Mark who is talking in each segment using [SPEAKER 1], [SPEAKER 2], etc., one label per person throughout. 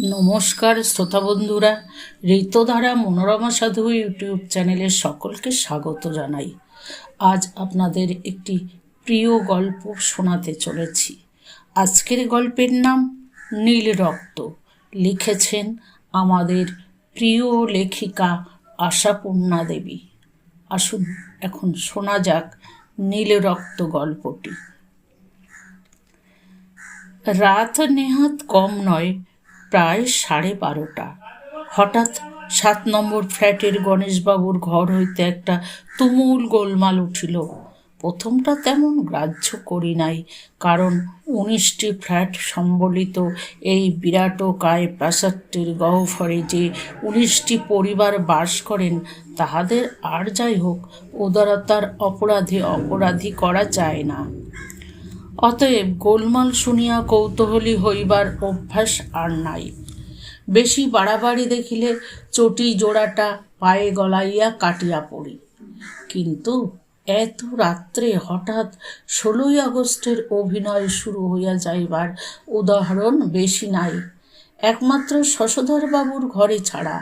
[SPEAKER 1] নমস্কার শ্রোতা বন্ধুরা, ঋতধারা মনোরমা সাধু ইউটিউব চ্যানেলের সকলকে স্বাগত জানাই। আজ আপনাদের একটি প্রিয় গল্প শোনাতে চলেছি। আজকের গল্পের নাম নীল রক্ত। লিখেছেন আমাদের প্রিয় লেখিকা আশাপূর্ণা দেবী। আসুন এখন শোনা যাক নীল রক্ত গল্পটি। রাত নেহাত কম নয় প্রায় সাড়ে বারোটা। হঠাৎ সাত নম্বর ফ্ল্যাটের গণেশবাবুর ঘর হইতে একটা তুমুল গোলমাল উঠিল। প্রথমটা তেমন গ্রাহ্য করি নাই, কারণ উনিশটি ফ্ল্যাট সম্বলিত এই বিরাটকায় প্রাসাদটির গহ্বরে যে উনিশটি পরিবার বাস করেন, তাহাদের আর যাই হোক, উদারতার অপরাধে অপরাধী করা যায় না। অতএব গোলমাল শুনিয়া কৌতূহলী হইবার অভ্যাস আর নাই। বেশি বাড়াবাড়ি দেখিলে চটি জোড়াটা পায়ে গলাইয়া কাটিয়া পড়ি। কিন্তু এত রাত্রে হঠাৎ ষোলোই আগস্টের অভিনয় শুরু হইয়া যাইবার উদাহরণ বেশি নাই। একমাত্র শশধর বাবুর ঘরে ছাড়া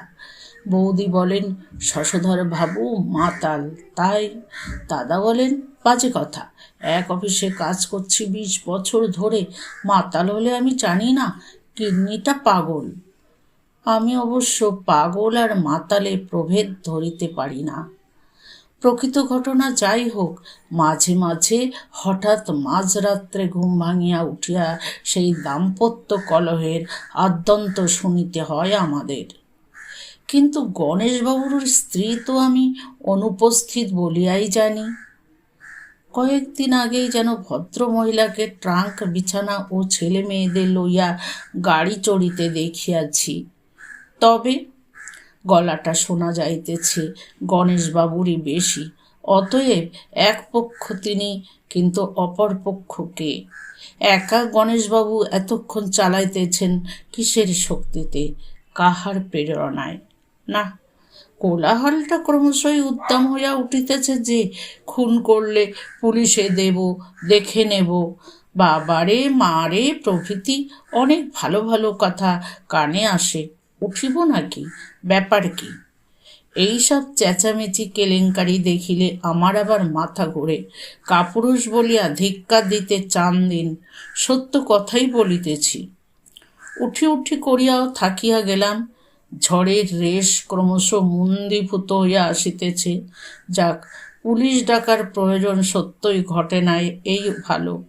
[SPEAKER 1] বৌদি বলেন, শশধর বাবু, মাতাল, তাই? দাদা বলেন, বাজে কথা। এক অফিসে কাজ করছি বিশ বছর ধরে। মাতাল হলে আমি জানি না, কিডনিটা পাগল। আমি অবশ্য পাগল আর মাতালে প্রভেদ ধরিতে পারি না। প্রকৃত ঘটনা যাই হোক, মাঝে মাঝে হঠাৎ মাঝরাত্রে ঘুম ভাঙিয়া উঠিয়া সেই দাম্পত্য কলহের আদ্যন্ত শুনিতে হয় আমাদের। কিন্তু গণেশবাবুর স্ত্রী তো আমি অনুপস্থিত বলিয়াই জানি। কয়েকদিন আগেই যেন ভদ্র মহিলাকে ট্রাঙ্ক, বিছানা ও ছেলে মেয়েদের লইয়া গাড়ি চড়িতে দেখিয়াছি। তবে গলাটা শোনা যাইতেছে গণেশবাবুরই বেশি, অতএব এক পক্ষ তিনি কিন্তু অপর পক্ষকে। একা গণেশবাবু এতক্ষণ চালাইতেছেন কিসের শক্তিতে? কাহার প্রেরণায়? না, কোলাহলটা ক্রমশই উদ্দাম হইয়া উঠিতেছে যে, খুন করলে পুলিশে দেব, দেখে নেব। বাবারে, মারে, প্রভৃতি অনেক ভালো ভালো কথা কানে আসে। উঠিব নাকি? ব্যাপার কি? এইসব চেঁচামেচি কেলেঙ্কারি দেখিলে আমার আবার মাথা ঘোরে। কাপুরুষ বলিয়া ধিক্কার দিতে চান দিন, সত্য কথাই বলিতেছি। উঠি উঠি করিয়াও থাকিয়া গেলাম ঝড়ের রেশ ক্রমশ মন্দীভূত হইয়া আসিতেছে। যাক, পুলিশ ডাকার প্রয়োজন সত্যই ঘটে নাই, এই ভালো।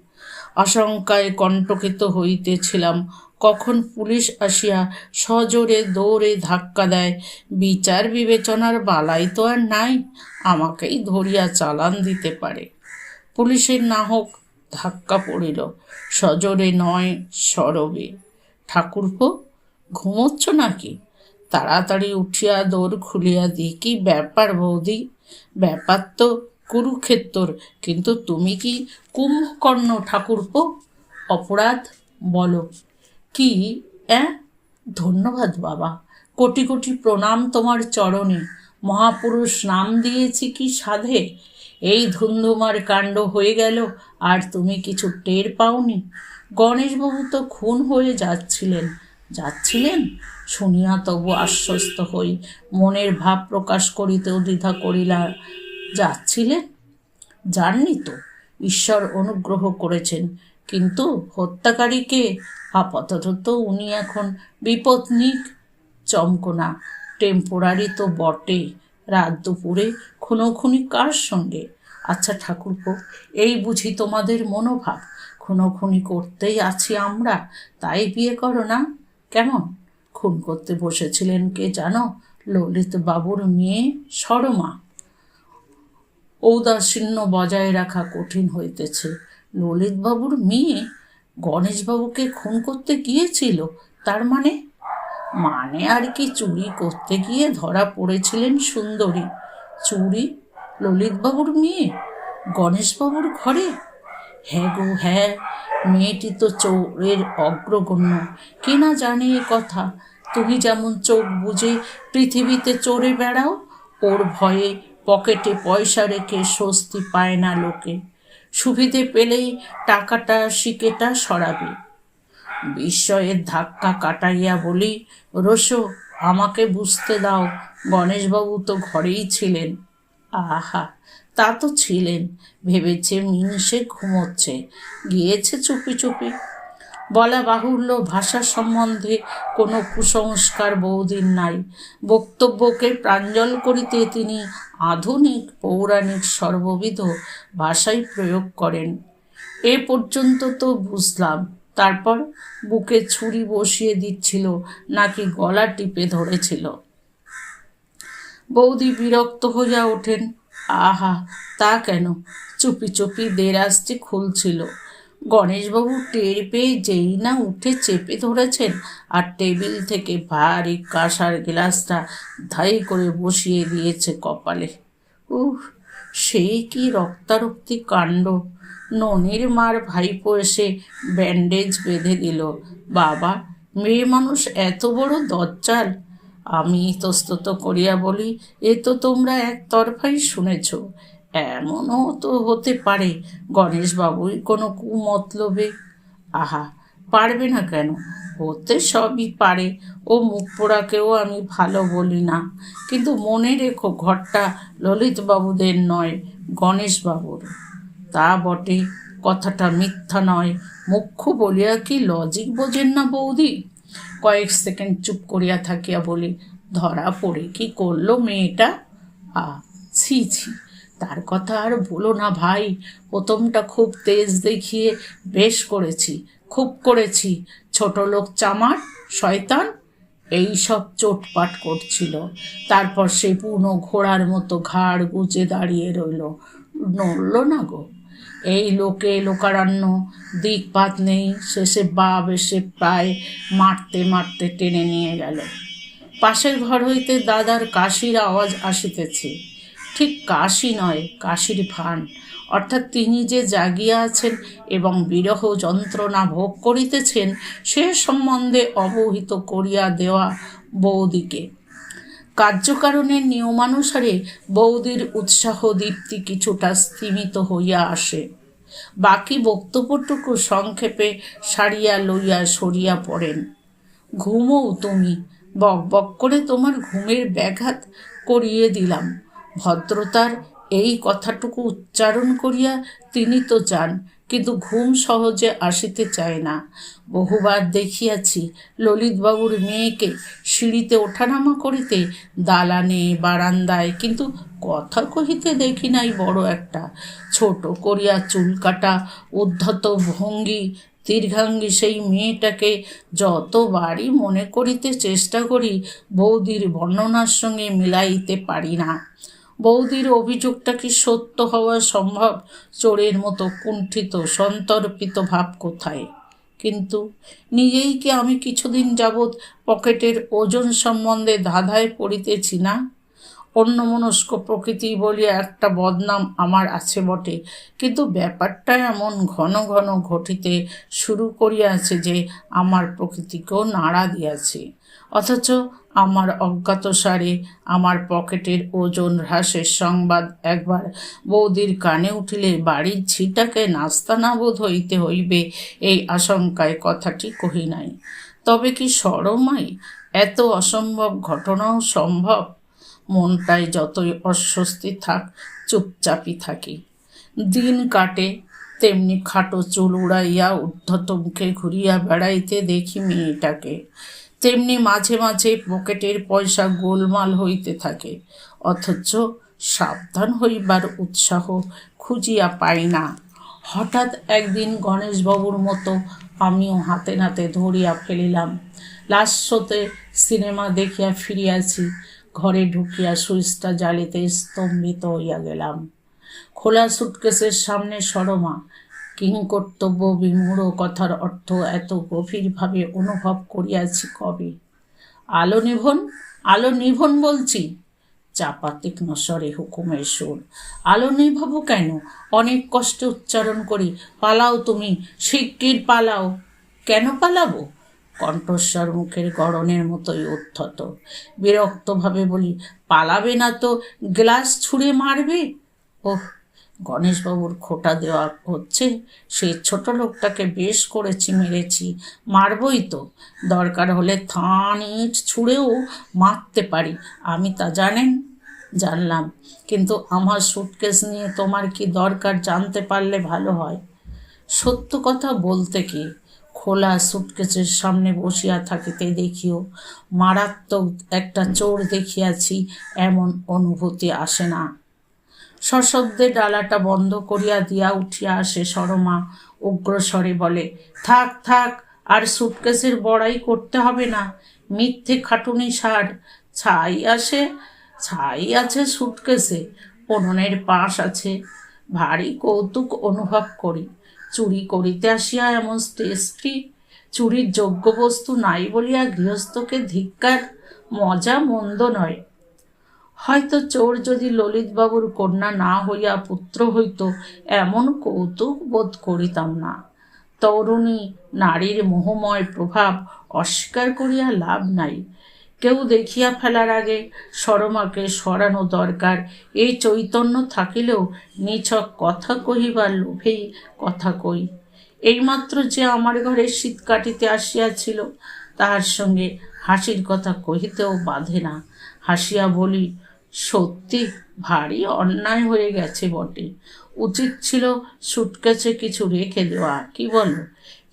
[SPEAKER 1] আশঙ্কায় কণ্টকিত হইতেছিলাম। কখন পুলিশ আসিয়া সজোরে দৌড়ে ধাক্কা দেয়, বিচার বিবেচনার বালাই তো আর নাই, আমাকেই ধরিয়া চালান দিতে পারে। পুলিশের না হোক ধাক্কা পড়িল, সজোরে নয়, সরবে। ঠাকুরপো, ঘুমোচ্ছ নাকি? তাড়াতাড়ি উঠিয়া দৌড় খুলিয়া দিই। কি ব্যাপার বৌদি? ব্যাপার তো কুরুক্ষেত্রর কিন্তু তুমি কি কুম্ভকর্ণ ঠাকুরপো? অপরাধ? বলো। কি? অ্যাঁ? ধন্যবাদ বাবা। কোটি কোটি প্রণাম তোমার চরণে। মহাপুরুষ নাম দিয়েছি কি সাধে? এই ধুন্ধুমার কাণ্ড হয়ে গেল, আর তুমি কিছু টের পাওনি? গণেশবাবু তো খুন হয়ে যাচ্ছিলেন। যাচ্ছিলেন? শুনিয়া তবু আশ্বস্ত হই। মনের ভাব প্রকাশ করিতেও দ্বিধা করিলা যাচ্ছিলেন জাননি তো, ঈশ্বর অনুগ্রহ করেছেন। কিন্তু হত্যাকারীকে আপাতত উনি এখন বিপত্নিক চমকোনা। টেম্পোরারি তো বটে। রাত দুপুরে খুনোখুনি কার সঙ্গে? আচ্ছা ঠাকুরপো, এই বুঝি তোমাদের মনোভাব। খুনোখুনি করতেই আছি আমরা, তাই বিয়ে করো না। কেমন? খুন করতে বসেছিলেন কে জানো? ললিত বাবুর মেয়ে সরমা ঔদাসীন্য বজায় রাখা কঠিন হইতেছে। ললিতবাবুর মেয়ে গণেশবাবুকে খুন করতে গিয়েছিল, তার মানে? মানে আর কি চুরি করতে গিয়ে ধরা পড়েছিলেন সুন্দরী। চুরি ললিতবাবুর মেয়ে গণেশবাবুর ঘরে? হ্যাঁ গো হ্যাঁ মেয়েটি তো চোরের অগ্রগণ্য। কে না জানে এ কথা? তুমি যেমন চোখ বুঝে পৃথিবীতে চড়ে বেড়াও, ওর ভয়ে পকেটে পয়সা রেখে স্বস্তি পায় না লোকে। সুবিধে পেলেই টাকাটা শিকেটা সরাবে। বিস্ময়ের ধাক্কা কাটাইয়া বলি রসো আমাকে বুঝতে দাও, গণেশবাবু তো ঘরেই ছিলেন। আহা তা তো ছিলেন। ভেবেছে মিনসে ঘুমোচ্ছে। গিয়েছে চুপি চুপি। বলা বাহুল্য ভাষা সম্বন্ধে কোনো কুসংস্কার বৌদির নাই। বক্তব্যকে প্রাঞ্জল করিতে তিনি আধুনিক, পৌরাণিক, সর্ববিধ ভাষাই প্রয়োগ করেন। এ পর্যন্ত তো বুঝলাম। তারপর বুকে ছুরি বসিয়ে দিচ্ছিল, নাকি গলা টিপে ধরেছিল। বৌদি বিরক্ত হইয়া ওঠেন। আহা, তা কেন? চুপি চুপি দেরাজটি খুলছিল। গণেশবাবু টের পেয়ে যেই না উঠে চেপে ধরেছেন আর টেবিল থেকে ভারী কাঁসার গ্লাসটা ধাই করে বসিয়ে দিয়েছে কপালে। উহ সেই কি রক্তারক্তি কাণ্ড! ননির মার ভাইপো এসে ব্যান্ডেজ বেঁধে দিল। বাবা, মেয়ে মানুষ এত বড় দজ্জাল! আমি ইতস্তত করিয়া বলি, এ তো তোমরা একতরফাই শুনেছ। এমনও তো হতে পারে, গণেশবাবুই কোনো কুমতলবে আহা, পারবে না কেন? হতে সবই পারে। ও মুখ পোড়াকেও আমি ভালো বলি না। কিন্তু মনে রেখো, ঘরটা ললিতবাবুদের নয়, গণেশবাবুর। তা বটে, কথাটা মিথ্যা নয়। মুখ্য বলিয়া কি লজিক বোঝেন না বৌদি? কয়েক সেকেন্ড চুপ করিয়া থাকিয়া বলি, ধরা পড়ে কি করল মেয়েটা? আ, ছি ছি, তার কথা আর বলো না ভাই, প্রথমটা খুব তেজ দেখিয়ে বেশ করেছি, খুব করেছি, ছোট লোক চামার, শয়তান, এই সব চোটপাট করছিল, তারপর সে পূর্ণ ঘোড়ার মতো ঘাড় গুজে দাঁড়িয়ে রইল, নড়ল না গো। এই লোকে লোকারণ্য, দিকপাত নেই। শেষে বাপ এসে প্রায় মারতে মারতে টেনে নিয়ে গেল। পাশের ঘর হইতে দাদার কাশির আওয়াজ আসিতেছে। ঠিক কাশি নয়, কাশির ফান অর্থাৎ তিনি যে জাগিয়া আছেন এবং বিরহ যন্ত্রণা ভোগ করিতেছেন, সে সম্বন্ধে অবহিত করিয়া দেওয়া বৌদিকে। কার্যকারণের নিয়মানুসারে বৌদির উৎসাহ দীপ্তি কিছুটা স্তিমিত হইয়া আসে। বাকি বক্তব্যটুকু সংক্ষেপে সারিয়া লইয়া সরিয়া পড়েন। ঘুমও তুমি, বক বক করে তোমার ঘুমের ব্যাঘাত করিয়ে দিলাম। ভদ্রতার এই কথাটুকু উচ্চারণ করিয়া তিনি তো যান কিন্তু ঘুম সহজে আসিতে চায় না। বহুবার দেখিয়াছি ললিতবাবুর মেয়েকে সিঁড়িতে ওঠানামা করিতে দালানে, বারান্দায়, কিন্তু কথা কহিতে দেখি নাই বড় একটা। ছোট করিয়া চুল কাটা, উদ্ধত ভঙ্গি, দীর্ঘাঙ্গী সেই মেয়েটাকে যতবারই মনে করিতে চেষ্টা করি, বৌদির বর্ণনার সঙ্গে মিলাইতে পারি না। বৌদির অভিযোগটা কি সত্য হওয়া সম্ভব? চোরের মতো কুণ্ঠিত, সন্তর্পিত ভাব কোথায়? কিন্তু নিজেই কি আমি কিছুদিন যাবৎ পকেটের ওজন সম্বন্ধে ধাঁধায় পড়িতেছি না? অন্যমনস্ক প্রকৃতি বলিয়া একটা বদনাম আমার আছে বটে। কিন্তু ব্যাপারটা এমন ঘন ঘন ঘটিতে শুরু করিয়াছে যে আমার প্রকৃতিকেও নাড়া দিয়াছে। অথচ আমার অজ্ঞাতসারে আমার পকেটের ওজন হ্রাসের সংবাদ একবার বৌদির কানে উঠিলে, বাড়ির ঝিটাকে নাস্তা না বোধ হইতে হইবে? এই আশঙ্কায় কথাটি কহি নাই। তবে কি সরমাই? এত অসম্ভব ঘটনাও সম্ভব? মনটায় যতই অস্বস্তি থাক, চুপচাপই থাকি। দিন কাটে, তেমনি খাটো চুল উড়াইয়া উদ্ধত মুখে ঘুরিয়া বেড়াইতে দেখি মেয়েটাকে। তেমনি মাঝে মাঝে পকেটের পয়সা গোলমাল হইতে থাকে, অথচ সাবধান হইবার উৎসাহ খুঁজিয়া পাই না। হঠাৎ একদিন গণেশবাবুর মতো আমিও হাতে নাতে ধরিয়া ফেলিলাম। লাস্ট শোতে সিনেমা দেখিয়া ফিরিয়াছি ঘরে ঢুকিয়া সুইচটা জ্বালিতে স্তম্ভিত হইয়া গেলাম। খোলা সুটকেসের সামনে সরমা, কিংকর্তব্য বিমূঢ় কথার অর্থ এত গভীরভাবে অনুভব করিয়াছি কবে? আলো নিভন আলো নিভন বলছি। চাপা তীক্ষ্ণ স্বরে হুকুমের সুর। আলো নিভাবো কেন? অনেক কষ্টে উচ্চারণ করি। পালাও তুমি, শিগগির পালাও। কেন পালাবো? কণ্ঠস্বর মুখের গড়নের মতোই উদ্ধত। বিরক্তভাবে বলি, পালাবে না তো, গ্লাস ছুঁড়ে মারবে? ওহ, গণেশবাবুর খোটা দেওয়া হচ্ছে। সেই ছোট লোকটাকে বেশ করেছি, মেরেছি। মারবই তো। দরকার হলে থান ইট ছুঁড়েও মারতে পারি। আমি তা জানেন, জানলাম। কিন্তু আমার সুটকেস নিয়ে তোমার কি দরকার জানতে পারলে ভালো হয়? সত্য কথা বলতে কি? খোলা সুটকেসের সামনে বসিয়া থাকিতে দেখিও। মারাত্মক একটা চোর দেখিয়াছি, এমন অনুভূতি আসে না। সশব্দে ডালাটা বন্ধ করিয়া দিয়া উঠিয়া আসে সরমা উগ্রস্বরে বলে, থাক থাক, আর সুটকেসের বড়াই করতে হবে না। মিথ্যে খাটুনি সার। ছাই আসে, ছাই আছে সুটকেসে। উনুনের পাশ আছে। ভারী কৌতুক অনুভব করি। চুরি করিতে আসিয়া এমন স্টেজটি চুরির যোগ্য বস্তু নাই বলিয়া গৃহস্থকে ধিক্কার মজা মন্দ নয়। হয়তো চোর যদি ললিতবাবুর কন্যা না হইয়া পুত্র হইত, এমন কৌতুক বোধ করিতাম না। তরুণী নারীর মোহময় প্রভাব অস্বীকার করিয়া লাভ নাই। কেউ দেখিয়া ফেলার আগে সরমাকে সরানো দরকার। এই চৈতন্য থাকিলেও নিছক কথা কহিবার লোভেই কথা কই। এইমাত্র যে আমার ঘরে শীত কাটিতে আসিয়াছিল, তাহার সঙ্গে হাসির কথা কহিতেও বাধে না। হাসিয়া বলি, সত্যি, ভারী অন্যায় হয়ে গেছে বটে। উচিত ছিল সুটকেসে কিছু রেখে দেওয়া, কি বলো?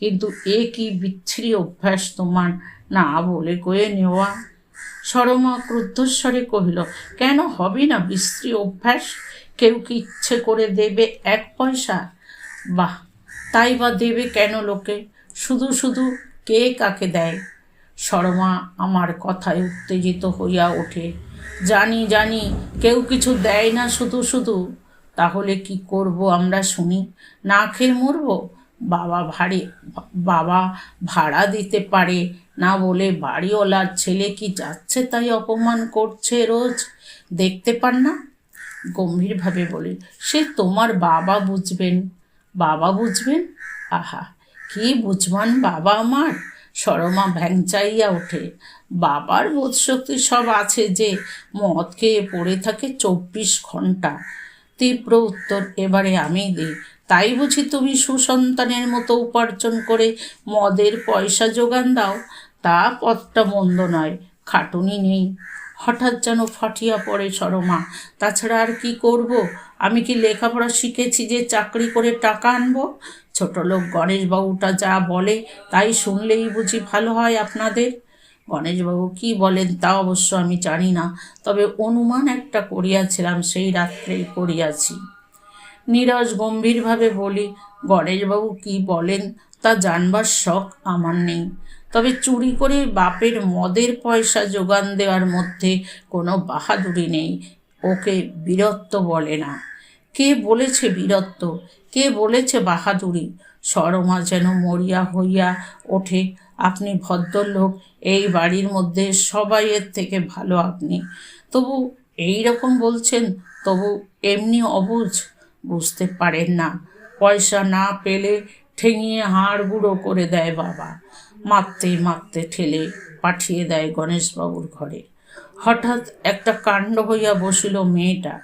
[SPEAKER 1] কিন্তু এ কি বিচ্ছিরি অভ্যাস তোমার না বলে কয়ে নেওয়া? সরমা ক্রুদ্ধস্বরে কহিল, কেন হবে না বিশ্রী অভ্যাস? কেউ কি ইচ্ছে করে দেবে এক পয়সা? বাহ, তাই বা দেবে কেন লোকে? শুধু শুধু কে কাকে দেয়? শর্মা আমার কথায় উত্তেজিত হইয়া ওঠে। জানি জানি, কেউ কিছু দেয় না শুধু শুধু। তাহলে কি করব আমরা শুনি? না খেয়ে মরব? বাবা ভারী বাবা ভাড়া দিতে পারে না বলে বাড়িওয়ালার ছেলে কি যাচ্ছে তাই অপমান করছে রোজ? দেখতে পান না? গম্ভীরভাবে বলে, সে তোমার বাবা বুঝবেন। বাবা বুঝবেন? আহা, কি বুঝবান বাবা আমার? সরমা ভ্যাংচাইয়া ওঠে। বাবার বোধশক্তি সব আছে যে মদ খেয়ে পড়ে থাকে চব্বিশ ঘণ্টা তীব্র উত্তর, এবারে আমি দিই। তাই বুঝি তুমি সুসন্তানের মতো উপার্জন করে মদের পয়সা যোগান দাও। তা পথটা মন্দ নয়, খাটুনি নেই। হঠাৎ যেন ফাটিয়া পড়ে সরমা। তাছাড়া আর কি করব? আমি কি লেখাপড়া শিখেছি যে চাকরি করে টাকা আনব? ছোট লোক গণেশবাবুটা যা বলে তাই শুনলেই বুঝি ভালো হয় আপনাদের। গণেশবাবু কি বলেন তা অবশ্য আমি জানি না, তবে অনুমান একটা করিয়াছিলাম সেই রাত্রেই করিয়াছি। নীরজ গম্ভীরভাবে বলি, গণেশবাবু কি বলেন তা জানবার শখ আমার নেই। তবে চুরি করে বাপের মদের পয়সা যোগান দেওয়ার মধ্যে কোনো বাহাদুরি নেই। ওকে বীরত্ব বলে না। কে বলেছে বীরত্ব? কে বলেছে বাহাদুরি? সরমা যেন মরিয়া হইয়া ওঠে। আপনি ভদ্রলোক, এই বাড়ির মধ্যে সবাইয়ের থেকে ভালো আপনি। তবু এই রকম বলছেন, তবু এমনি অবুঝ। বুঝতে পারেন না। পয়সা না পেলে ঠেঙিয়ে হাড় গুঁড়ো করে দেয় বাবা। মারতে মারতে ঠেলে পাঠিয়ে দেয় গণেশবাবুর ঘরে। হঠাৎ একটা কাণ্ড হইয়া বসিল মেয়েটা।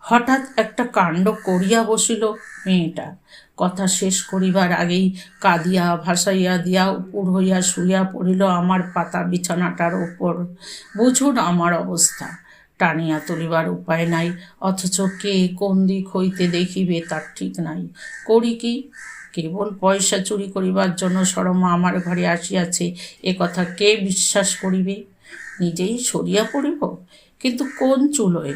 [SPEAKER 1] হঠাৎ একটা কাণ্ড করিয়া বসিল মেয়েটা। কথা শেষ করিবার আগেই কাঁদিয়া ভাসাইয়া দিয়া উপর হইয়া শুইয়া পড়িল আমার পাতা বিছানাটার ওপর বুঝুন আমার অবস্থা। টানিয়া তুলিবার উপায় নাই, অথচ কে কোন দিক হইতে দেখিবে তার ঠিক নাই। করি কি? কেবল পয়সা চুরি করিবার জন্য সরমা আমার ঘরে আসিয়াছে। এ কথা কে বিশ্বাস করিবে? নিজেই সরিয়া পড়িব। কিন্তু কোন চুলোয়?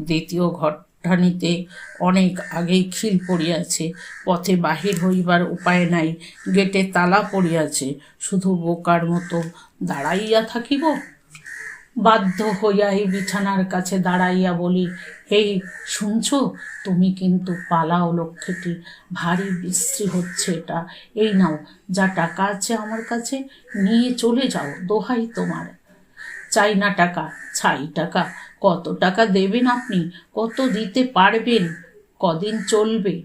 [SPEAKER 1] দ্বিতীয় ঘরটানিতে অনেক আগেই খিল পড়িয়াছে। পথে বাহির হইবার উপায় নাই। গেটে তালা পড়িয়াছে। শুধু বোকার মতো দাঁড়াইয়া থাকিব? বাধ্য হইয়া এই বিছানার কাছে দাঁড়াইয়া বলি, এই শুনছ? তুমি কিন্তু পালাও লক্ষ্যটি ভারী বিশ্রী হচ্ছে এটা। এই নাও, যা টাকা আছে আমার কাছে, নিয়ে চলে যাও, দোহাই তোমার। চাই না টাকা, ছাই টাকা। কত টাকা দেবেন আপনি? কত দিতে পারবেন? কদিন চলবে?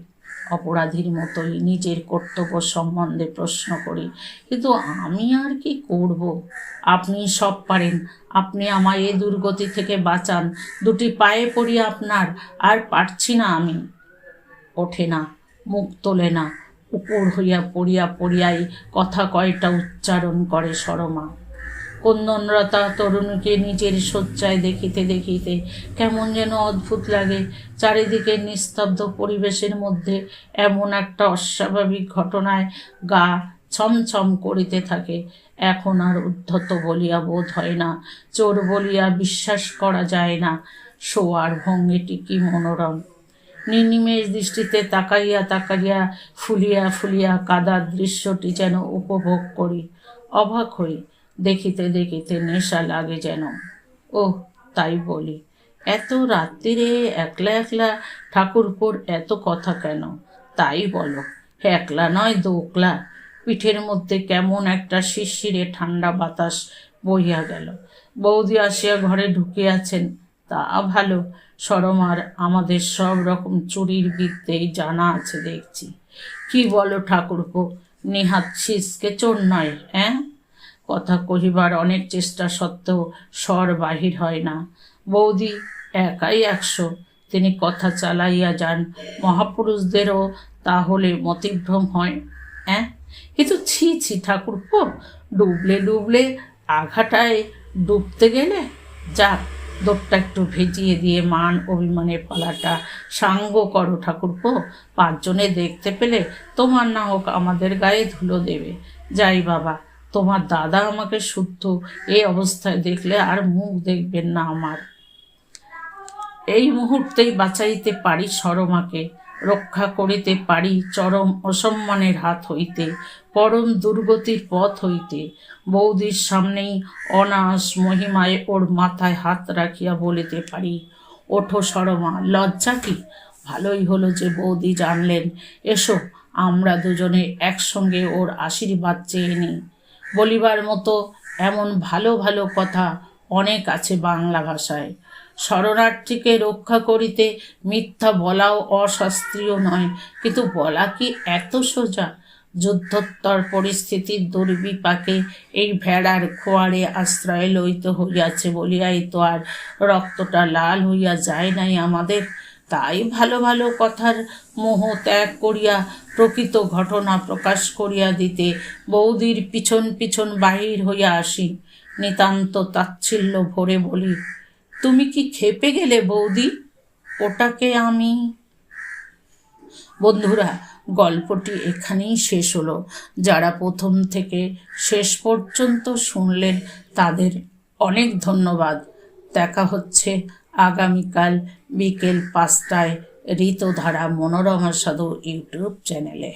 [SPEAKER 1] অপরাধীর মতোই নিজের কর্তব্য সম্বন্ধে প্রশ্ন করি। কিন্তু আমি আর কি করব? আপনি সব পারেন। আপনি আমায় এ দুর্গতি থেকে বাঁচান। দুটি পায়ে পড়ি আপনার, আর পারছি না আমি। ওঠে না, মুখ তোলে না। উপর হইয়া পড়িয়া পড়িয়াই কথা কয়টা উচ্চারণ করে সরমা কন্দনরতা তরুণীকে নিজের শয্যায় দেখিতে দেখিতে কেমন যেন অদ্ভুত লাগে। চারিদিকে নিস্তব্ধ পরিবেশের মধ্যে এমন একটা অস্বাভাবিক ঘটনায় গা ছমছম করিতে থাকে। এখন আর উদ্ধত বলিয়া বোধ হয় না, চোর বলিয়া বিশ্বাস করা যায় না, শোয়ার ভঙ্গিটি কি মনোরম। নির্নিমেষ দৃষ্টিতে তাকাইয়া তাকাইয়া ফুলিয়া ফুলিয়া কাদার দৃশ্যটি যেন উপভোগ করি, অবাক হই। দেখিতে দেখিতে নেশা লাগে যেন। ও তাই বলি, এত রাত্রিরে একলা একলা ঠাকুরপুর এত কথা কেন? তাই বলো, একলা নয় দোকলা পিঠের মধ্যে কেমন একটা শিরশিরে ঠান্ডা বাতাস বইয়া গেল। বৌদি আসিয়া ঘরে ঢুকিয়াছেন। তা ভালো সরমার আমাদের সব রকম চুরির বিদ্যেই জানা আছে দেখছি। কি বলো ঠাকুরপো, নেহাত ছিসকে চোর নয় হ্যাঁ কথা কহিবার অনেক চেষ্টা সত্ত্বেও স্বর বাহির হয় না। বৌদি, একাই একশো। তিনি কথা চালাইয়া যান। মহাপুরুষদেরও তাহলে মতিভ্রম হয় হ্যাঁ কিন্তু ছি ছি ঠাকুরপো। ডুবলে ডুবলে আঘাটায় ডুবতে গেলে? যাক, দোরটা একটু ভেজিয়ে দিয়ে মান অভিমানের পালাটা। সাঙ্গ করো ঠাকুরপো, পাঁচজনে দেখতে পেলে তোমার না হোক আমাদের গায়ে ধুলো দেবে। যাই বাবা তোমার দাদা আমাকে শুদ্ধ। এই অবস্থায় দেখলে আর মুখ দেখবেন না আমার। এই মুহূর্তেই বাঁচাইতে পারি সরমাকে রক্ষা করিতে পারি চরম অসম্মানের হাত হইতে, পরম দুর্গতির পথ হইতে। বৌদির সামনেই অনাস মহিমায় ওর মাথায় হাত রাখিয়া বলিতে পারি, ওঠো সরমা লজ্জা কি? ভালোই হলো যে বৌদি জানলেন। এসো, আমরা দুজনে একসঙ্গে ওর আশীর্বাদ চেয়ে নিই। বলিবার মতো এমন ভালো ভালো কথা অনেক আছে বাংলা ভাষায়। শরণার্থীকে রক্ষা করিতে মিথ্যা বলাও অশাস্ত্রীয় নয়, কিন্তু বলা কি এত সোজা? যুদ্ধোত্তর পরিস্থিতির দুর্বিপাকে এই ভেড়ার খোয়ারে আশ্রয় লইতে হইয়াছে বলিয়াই তো আর রক্তটা লাল হইয়া যায় নাই আমাদের। তাই ভালো ভালো কথার মোহ ত্যাগ করিয়া প্রকৃত ঘটনা প্রকাশ করিয়া দিতে বৌদির পিছন পিছন বাহির হইয়া আসি। নিতান্ত তাচ্ছিল্য ভরে বলি, তুমি কি খেপে গেলে বৌদি? ওটাকে আমি বন্ধুরা, গল্পটি এখানেই শেষ হলো। যারা প্রথম থেকে শেষ পর্যন্ত শুনলেন, তাদের অনেক ধন্যবাদ। দেখা হচ্ছে আগামীকাল বিকেল পাঁচটায়। ঋতধারা মনোরমা সাধু ইউটিউব চ্যানেলে।